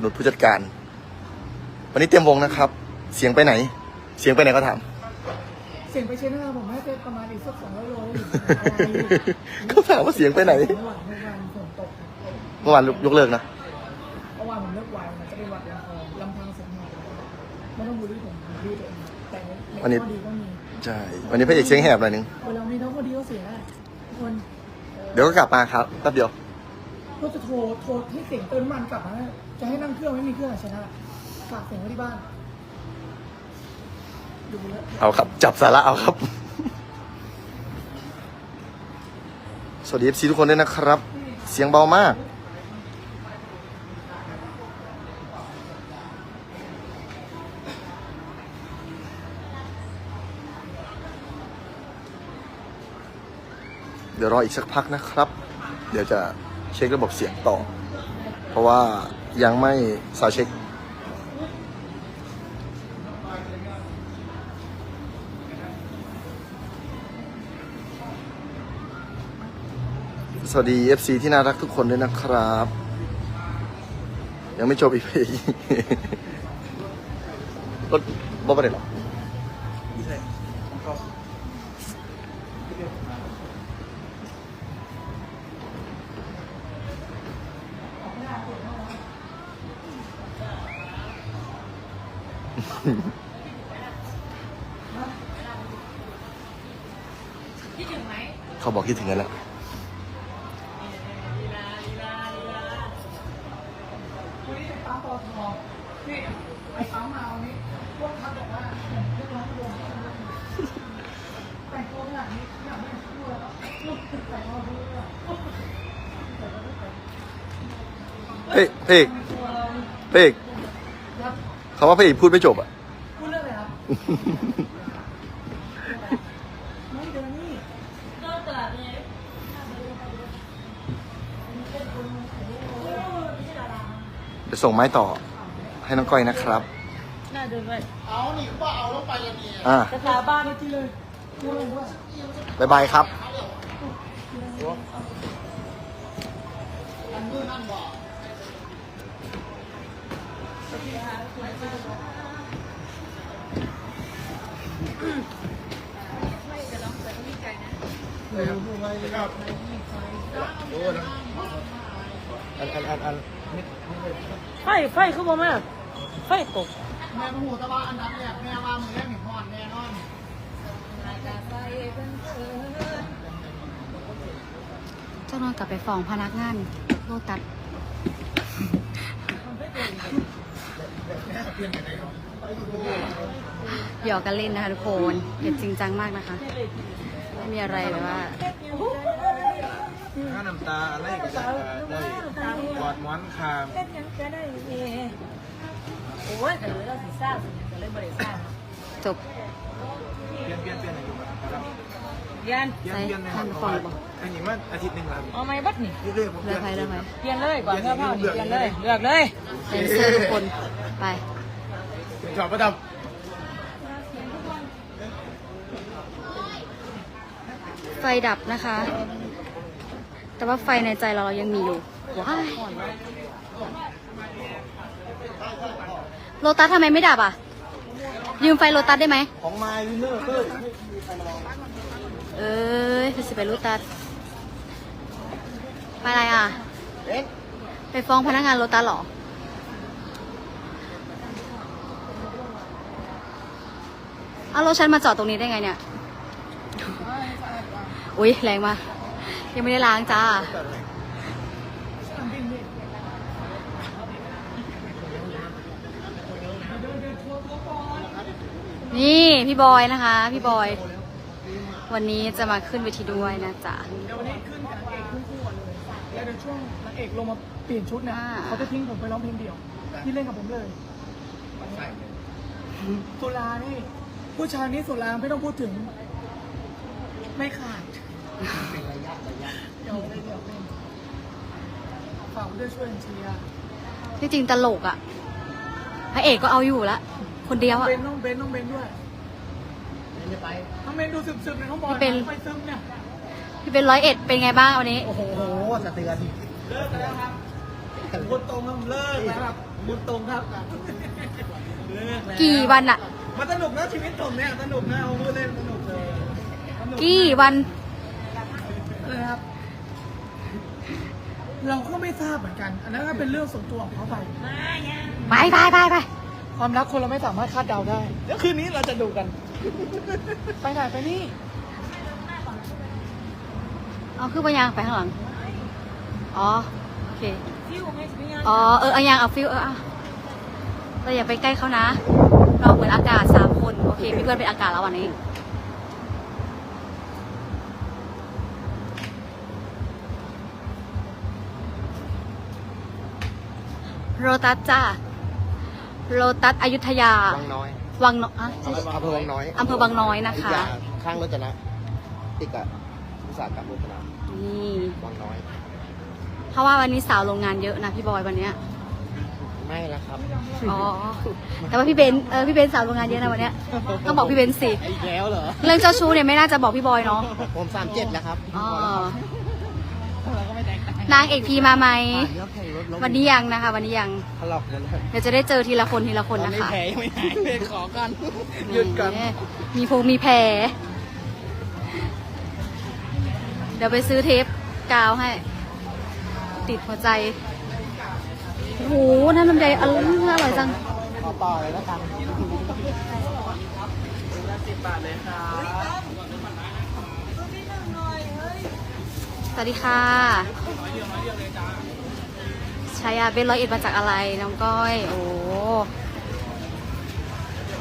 คุณนุชผู้จัดการ วันนี้เตรียมวงนะครับ เสียงไปไหน เสียงไปไหนก็ถาม เสียงไปเช็ดหน้าผมให้ไปประมาณอีกสักสองร้อยโลอะไรก็ถามว่าเสียงไปไหน เมื่อวานเมื่อวานฝนตกครับเมื่อวานยกเลิกนะเมื่อวานผมเลิกไวมันจะไปวัดลำพองลำพังเสียงหน่อยไม่ต้องบูลลี่ผมบูลลี่ตัวเองแต่ในวันนี้ข้อดีก็มีใช่วันนี้พระเอกเสียงแหบหน่อยนึงเวลามีทั้งข้อดีก็เสียได้ทุกคนเดี๋ยวก็กลับมาครับแป๊บเดียว ก็จะโทรโทรให้เสียงเติมมันกลับมาจะให้นั่งเครื่องไม่มีเครื่องอะชนะฝากเสียงไว้ที่บ้านดูแล้วเอาครับ จับสาระเอาครับ สวัสดีเอฟซีทุกคนด้วยนะครับ เสียงเบามาก เดี๋ยวรออีกสักพักนะครับ เดี๋ยวจะ เช็คระบบเสียงต่อ เพราะว่ายังไม่ซาวเช็คสวัสดี FC ที่น่ารักทุกคนด้วยนะครับ ยังไม่จบอีกเพลงรถบ่ประเด็นหรอเขาบอกคิดถึงกันแล้ว วันนี้ปั๊มปอทนี่ไอ้ปั๊มมาวันนี้พวกเขาบอกว่าเรียกร้องวงแต่งตัวขนาดนี้อยากไม่ช่ว ยแล้วแต่งตัวเพื่อเฮ้ยเพกเพกครับเขาว่าเพกพูดไม่จบอะ พูดเรื่องอะไรครับ ส่งไม้ต่อ ให้น้องก้อยนะครับน่าเดินไปอ่าสถาบันที่เลยพูดเรื่องด้วยบายบายครับอันอันอันอัน ไฟไฟคือบ่มาไฟตกแม่หูตะวันอันดับแรกแม่ว่ามือแรกเห็นพอนแน่นอนเจ้านอนกลับไปฟ้องพนักงานโลตัดหยอกกันเล่นนะคะทุกคนอย่าจริงจังมากนะคะไม่มีอะไรแบบว่า ถ้าน้ำตาอะไรก็จะได้กอดหมอนคามเฮ็ดหยังก็ได้เอโอ้ยแต่เลยเราสิซ่าสิก็เลยบ่ได้ซ่าจบเปลี่ยนเปลี่ยนเปลี่ยนอายุครับเรียนเปลี่ยนเปลี่ยนนะครับเพราะว่าอันนี้มันอาทิตย์หนึ่งแล้วเอาไหมบัดนี่เรื่อยๆผมเลือกใครเลือกใครเปลี่ยนเลยก่อนเพื่อเผานี่เปลี่ยนเลยเลือกเลยเซนเซอร์ทุกคนไปเป็นชอบประดับไฟดับนะคะ แต่ว่าไฟในใจเราเรายังมีอยู่ว้ายโลตัสทำไมไม่ดับอะ ยืมไฟโลตัสได้ไหม ของไมล์วินเนอร์เพิ่มเอ้ยไปสิไปโลตัสไปอะไรอะไปฟ้องพนักงานโลตัสเหรอ เอารถฉันมาจอดตรงนี้ได้ไงเนี่ย อุ้ยแรงมาก ยังไม่ได้ล้างจ้า นี่พี่บอยนะคะ พี่บอย วันนี้จะมาขึ้นเวทีด้วยนะจ๊ะเดี๋ยววันนี้ขึ้นกับนางเอกขึ้นคู่ก่อนเลยแล้วเดี๋ยวช่วงนางเอกลงมาเปลี่ยนชุดนะอ่าเขาจะทิ้งผมไปร้องเพลงเดี่ยว ที่เล่นกับผมเลยสุรานี่ ผู้ชายนี่สุราไม่ต้องพูดถึง ไม่ขาด เดี๋ยวเลยเดี๋ยวเป็นฝากด้วยช่วยกันเชียร์ที่จริงตลกอะ่ะพระเอกก็เอาอยู่ละ คนเดียวอะ่ะเบนน้องเบนน้องเบนด้วยไม่ไปน้องเบนดูซึมๆในห้องบอลไม่เป็นไปซึมเนี่ย พี่เป็นร้อยเอ็ดเป็นไงบ้างวันนี้ โอ้โหสะเตือนเลิกกันแล้วครับมุดตรงครับเลิกแล้วครับมุดตรงครับเลิกแล้วกี่วันอะมันสนุกนะชีวิตผมเนี่ยสนุกนะเอาพูดเล่นสนุกเลยสนุกี่วันเลยครับ เราก็ไม่ทราบเหมือนกัน อันนั้นก็เป็นเรื่องส่วนตัวของเขาไป ไปไปไปไปความรักคนเราไม่สามารถคาดเดาได้เดี๋ยวคืนนี้เราจะดูกัน ไปไหนไปนี่ เอาขึ้นไปยางไปข้างหลัง อ๋อ โอเคฟิวไม่ไม่ยังอ๋อ เออเอายางเอาฟิวเออเอาเราอย่าไปใกล้เขานะ เราเหมือนอากาศสามคน โอเค พี่เพื่อนเป็นอากาศแล้ววันนี้ โรตัสจ้าโรตัสอยุธยาวังน้อยวังน้อยอะอำเภอวังน้อยอำเภอวังน้อยนะคะข้างรถจนะติดกับอุตสาหกรรมรถจนะนี่วังน้อย เพราะว่าวันนี้สาวโรงงานเยอะนะพี่บอยวันเนี้ย ไม่แล้วครับอ๋อ แต่ว่าพี่เบนซ์เออพี่เบนซ์สาวโรงงานเยอะนะวันเนี้ยต้องบอกพี่เบนซ์สิ อีกแล้วเหรอ เรื่องเจ้าชู้เนี่ยไม่น่าจะบอกพี่บอยเนาะ ผมสามเจ็ดแล้วครับ อ๋อ นางเอกพีมาไหมเดี๋ยวแข่งรถล้มวันนี้ยังนะคะ วันนี้ยังถลอกเลยนะเดี๋ยวจะได้เจอทีละคนทีละคนนะคะแผลยังไม่หายเลยขอกันหยุดกันแหมมีพงมีแผลเดี๋ยวไปซื้อเทปกาวให้ ติดหัวใจโอ้โหน้ำลำไยอร่อยอร่อยจัง ขอต่อเลยแล้วกันส วัสดีค่ะชายาเป็นร้อยเอ็ดมาจากอะไร น้องก้อย โอ้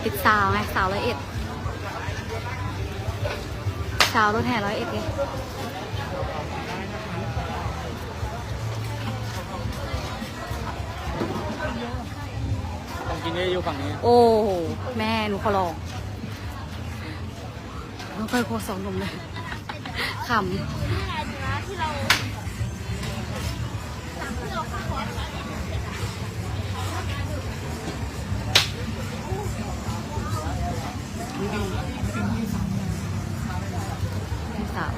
ติดสาวไงสาวร้อยเอ็ดสาวรถแห่ร้อยเอ็ดไงของกินได้อยู่ฝั่งนี้ โอ้โหแม่หนูขอลองน้องก้อยโคตรสองนมเลยขำ พี่สาว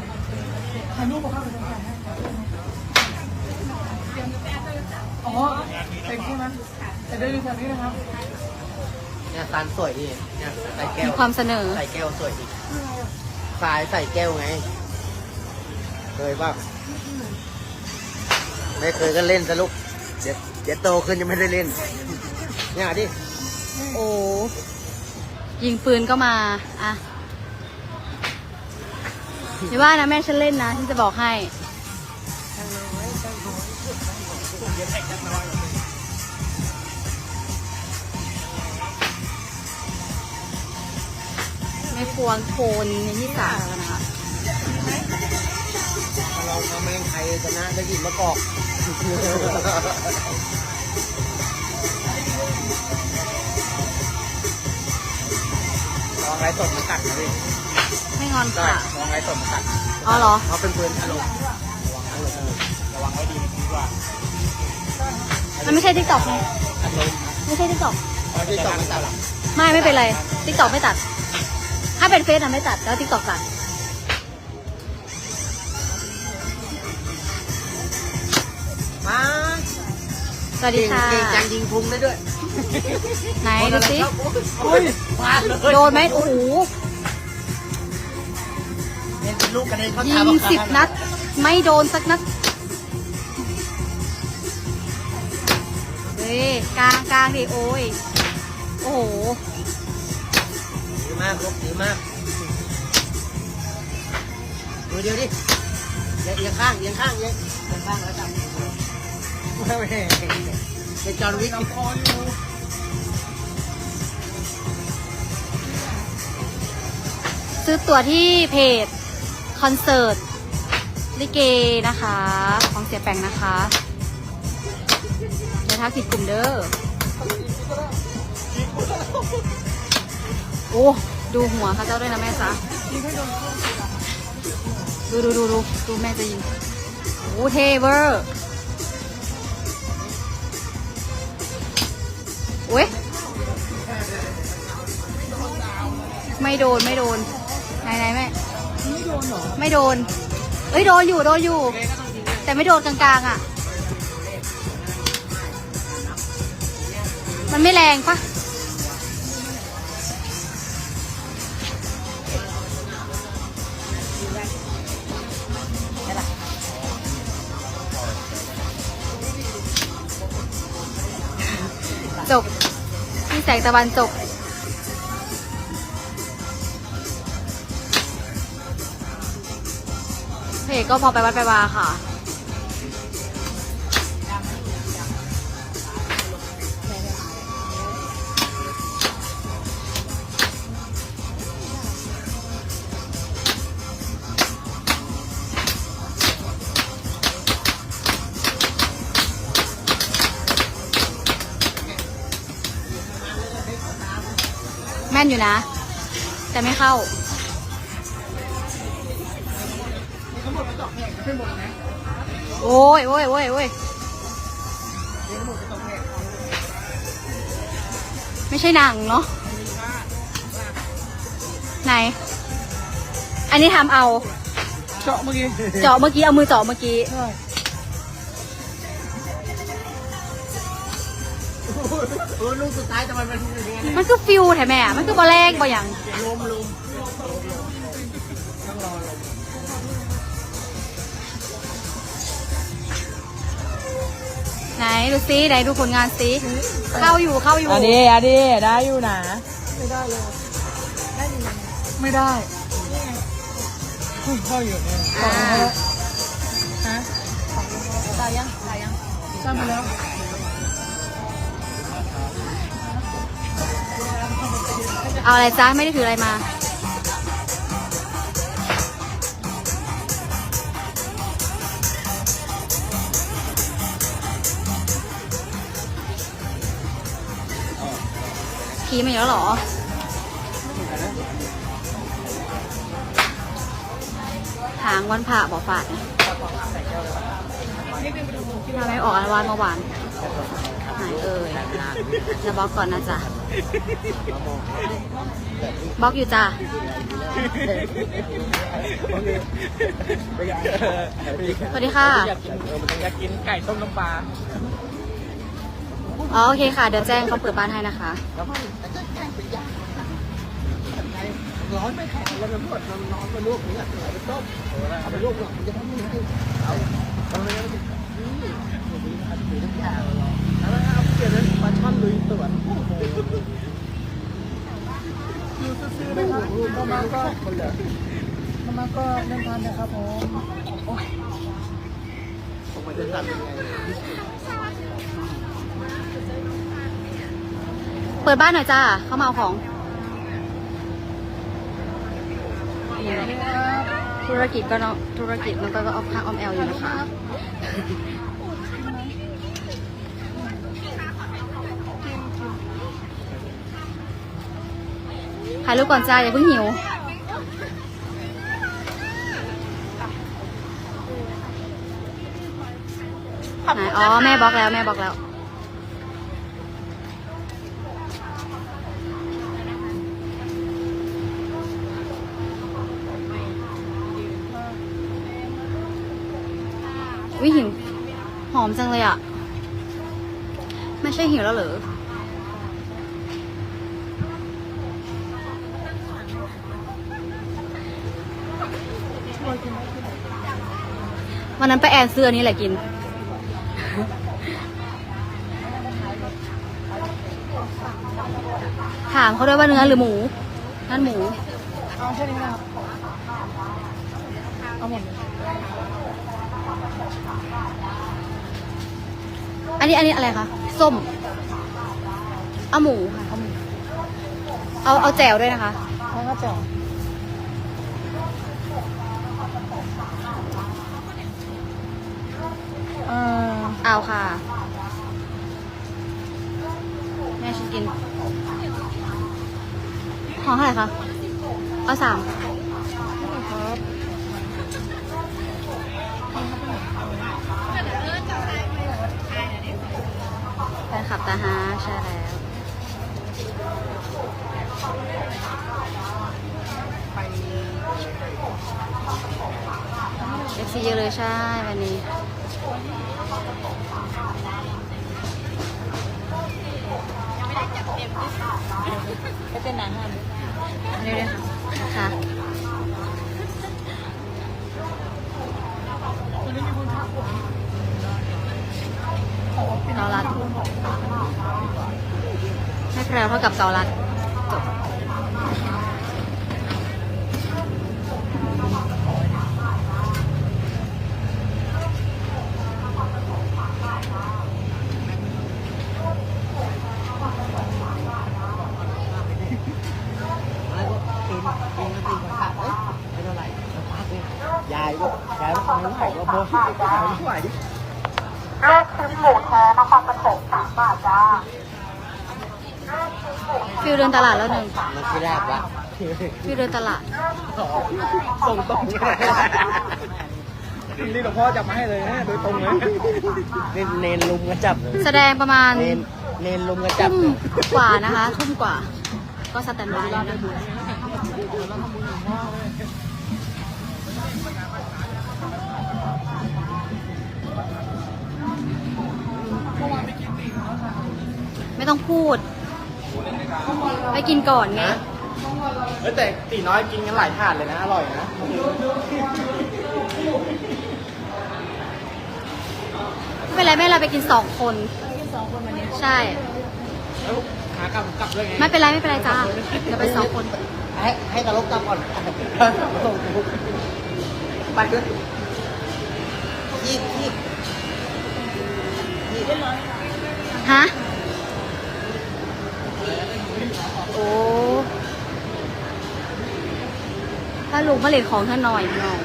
ถ่ายรูปบอกว่าเป็นถ่ายให้อ๋อเป็นใช่ไหมแต่เดินอยู่แถวนี้นะครับเนี่ยซานสวยดีเนี่ยใส่แก้วมีความเสนอ ใส่แก้วสวยดีสายใส่แก้วไง เคยป่ะไม่เคยก็เล่นสลูกเดี๋ยวเดี๋ยวโตขึ้นยังไม่ได้เล่น เนี่ยดิ โอ้ยิงปืนก็มาอะอย่าว่านะแม่ฉันเล่นนะฉันจะบอกให้ไม่ควรโคนในที่สาธารณะ เราทำแม่งใครชนะได้ยินมะกอกลองไรสดมาตัดนะพี่ไม่งอนได้ค่ะ ลองไรสดมาตัดอ๋อเหรอ เขาเป็นปืนอารมณ์ระวังให้ดีดีกว่ามันไม่ใช่ทิกตอกไงอารมณ์ไม่ใช่ทิกตอกเอาที่สองมาตัดหรอ ไม่ไม่เป็นไรทิกตอกไม่ตัด ถ้าเป็นเฟซอะไม่ตัดแล้วทิกตอกตัด สวัสดีค่ะ เก่งจังยิงพุงได้ด้วยไหนดูสิโอ้ยพลาดเลยโดนไหมโอ้โหเล่นเป็นลูกกระเด็นเขายิทำงเอาสิบนัด ไม่โดนสักนัดเฮ้ยกลางกลางดิโอ้ยโอ้โหดีมากลูกดีมากมือเดียวดิเอียงเอียงข้างเอียงข้างเอียงเอียงข้างแล้วจับไม่ไม่ เป็นจอห์นวิกคออยู่ซื้อตั๋วที่เพจคอนเสิร์ตลิเกนะคะ ของเสียแปงนะคะเดี๋ยวทักผิดกลุ่มเด้อ โอ้ ดูหัวเขาเจ้าด้วยนะแม่จ๊ะดูดูดูดูดูแม่จะยิงโอ้เทเวอร์ ไม่โดนไม่โดนไหนไหนแม่ไม่โดนเหรอไม่โดนเอ้ยโดนอยู่โดนอยู่ แต่ไม่โดนกลางๆอะ มันไม่แรงปะจบ ที่แสงตะวันจบ เพจก็พอไปวัดไปวาค่ะ แม่นอยู่นะ แต่ไม่เข้า อ้ยโอ้ยโอ้ยโอ้ยไม่ใช่หนังเนาะไหน อันนี้ทำเอา เจาะเมื่อกี้เจาะเมื่อกี้ เอามือเจาะเมื่อกี้ ใช่ลูกสุดท้ายทำไมมันเป็นอย่างนี้มันคือฟิวแถมแม่ มันคือบอแรกบออย่าง ลมลม ไหนดูซิไหนดูผลงานซิเข้าอยู่เข้าอยู่ อันนี้อันนี้ได้อยู่นะ ไม่ได้เลยไม่ได้เข้าอยู่เนี่ยอ่าฮะตายยังตายยังสร้างมาแล้วเอาอะไรจ้าไม่ได้ถืออะไรมา พีมาอีกแล้วเหรอ หางวันผ่าบอกฝาดเนี่ยทำไมออกอัลวานเมื่อวานหายเอ่ยจะบล็อกก่อนนะจ๊ะบล็อกอยู่จ้ะสวัสดีค่ะอยากกินเออมันอยากกินไก่ต้มน้ำปลา อ๋อโอเคค่ะ เดี๋ยวแจ้งเขาเปิดบ้านให้นะคะร้อนไม่แข็งแล้วมันหมดมันร้อนมาลวกเนี่ยเอาไปต้มเอาไปลวกหน่อยมันจะทำยังไงเอาเอาเลยเอาเลยนี่มีอันมีทุกอย่างเอาละครับเปลี่ยนเป็นปลาช่อนลุยสวนโอ้โหอยู่ซื่อๆนะครับเข้ามาก็เข้ามาก็เล่นพันนะครับผมผมมันจะตัดยังไง เปิดบ้านหน่อยจ้า เข้ามาเอาของ ธุรกิจก็เนาะธุรกิจมันก็ก็ออฟข้างออมแอลอยู่นะคะ ถ่ายรูปก่อนจ้า อย่าเพิ่งหิวไหนอ๋อ แม่บล็อกแล้ว แม่บล็อกแล้ว วิหิวหอมจังเลยอะ ไม่ใช่หิวแล้วเหรอวันนั้นไปแอนซื้อนนี้แหละกิน ถามเขาด้วยว่าเนื้อหรือหมู นั่นหมูเอาแค่นี้นะครับเอาหมดเลย อันนี้อันนี้อะไรคะ ส้ม เอาหมูค่ะ เอาหมู เอาเอาแจ่วด้วยนะคะ แล้วก็เจาะอ่าเอาค่ะ แม่ฉันกินห่อเท่าไหร่คะ เอาสามครับ แฟนขับตาฮาใช่แล้ว เอฟซีเยอะเลยใช่วันนี้อไปเป็นนางงามเร็วๆค่ะวันนี้มีคนทักผม เกาลัดไม่แพรวเท่ากับเกาลัดจบอะไรก็ปีนปีนมาตีกันขาดเอ้ยไม่เท่าไหร่สักพักเนี่ยยายก็ยายก็ไม่ไหวก็พอไม่ไหวดิ ลูกชิ้นหมูแท้นครปฐมสามบาทจ้า ฟิลเดินตลาดแล้วหนึ่งมันที่แรกวะฟิลเดินตลาดส่งตรงนี่หลวงพ่อจับมาให้เลยนะโดยตรงเลยเนนเนนลุมกันจับเลยแสดงประมาณเนนเนนลุมกันจับทุ่มเลยกว่านะคะทุ่มกว่า ก็สแตนบายแล้วนะคะเมื่อวานไปกินตีแล้วค่ะไม่ต้องพูด ไปกินก่อนไงเออแต่ตีน้อยกินกันหลายถาดเลยนะ อร่อยนะไม่เป็นไรไม่เป็นไรไปกินสองคนสองคนวันนี้ใช่ แล้วขากลับกลับด้วยไงไม่เป็นไรไม่เป็นไรจ้าเดี๋ยวไปสองคน ให้ให้ตลกกลับก่อนส่งไปด้วยยี่ยี่ฮะ ถ้าลุงผลิตของเธอหน่อยน่อย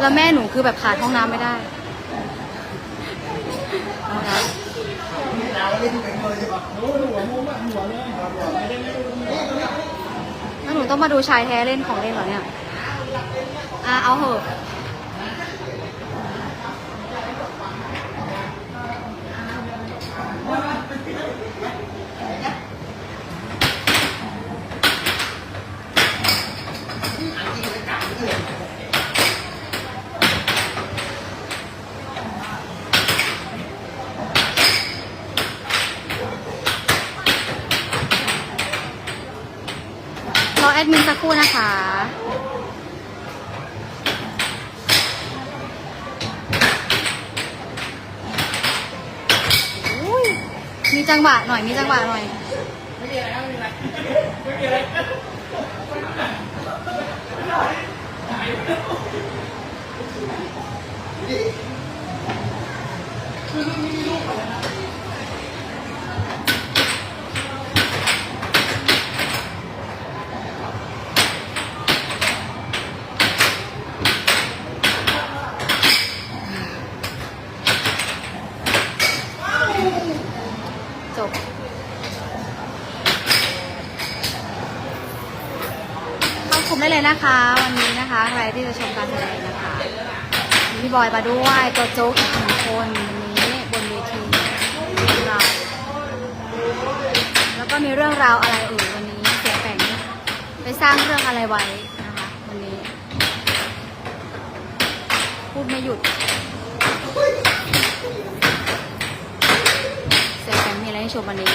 แล้วแม่หนูคือแบบขาดห้องน้ำไม่ได้นะคะแล้วหนูต้องมาดูชายแท้เล่นของเล่นเหรอเนี่ย อะเอาเหอะ มินสักครู่นะคะ มีจังหวะหน่อย มีจังหวะหน่อย จบ เข้าคุมได้เลยนะคะ วันนี้นะคะ ใคร ที่จะชมการแสดงนะคะมีพี่บอยมาด้วยตัวโจ๊กอีกหนึ่งคนวันนี้บนเวทีของเราแล้วก็มีเรื่องราวอะไรเอ่ยวันนี้เสียแฝงไปสร้างเรื่องอะไรไว้นะคะวันนี้ พูดไม่หยุดเสียแฝงมีอะไรให้ชมวันนี้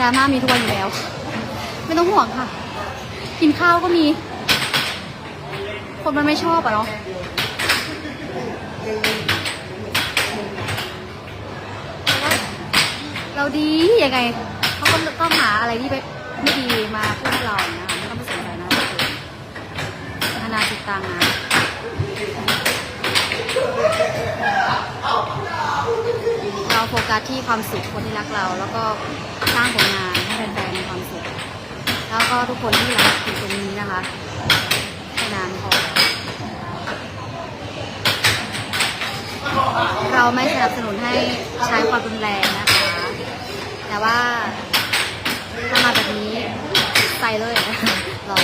ดราม่ามีทุกวันอยู่แล้ว ไม่ต้องห่วงค่ะ กินข้าวก็มี คนมันไม่ชอบอะเนาะเราดียังไงเขาก็ต้องหาอะไรที่ไม่ดีมาพูดให้เราอย่างเงี้ยค่ะไม่ต้องไปสนใจนะพัฒนาจิตตังนะเราโฟกัสที่ความสุขคนที่รักเรา แล้วก็สร้างผลงานให้แฟนๆมีความสุข แล้วก็ทุกคนที่รักอยู่ตรงนี้นะคะแค่นั้นพอเราไม่สนับสนุนให้ใช้ความรุนแรงนะคะ แต่ว่าถ้ามาแบบนี้ใส่เลยลอง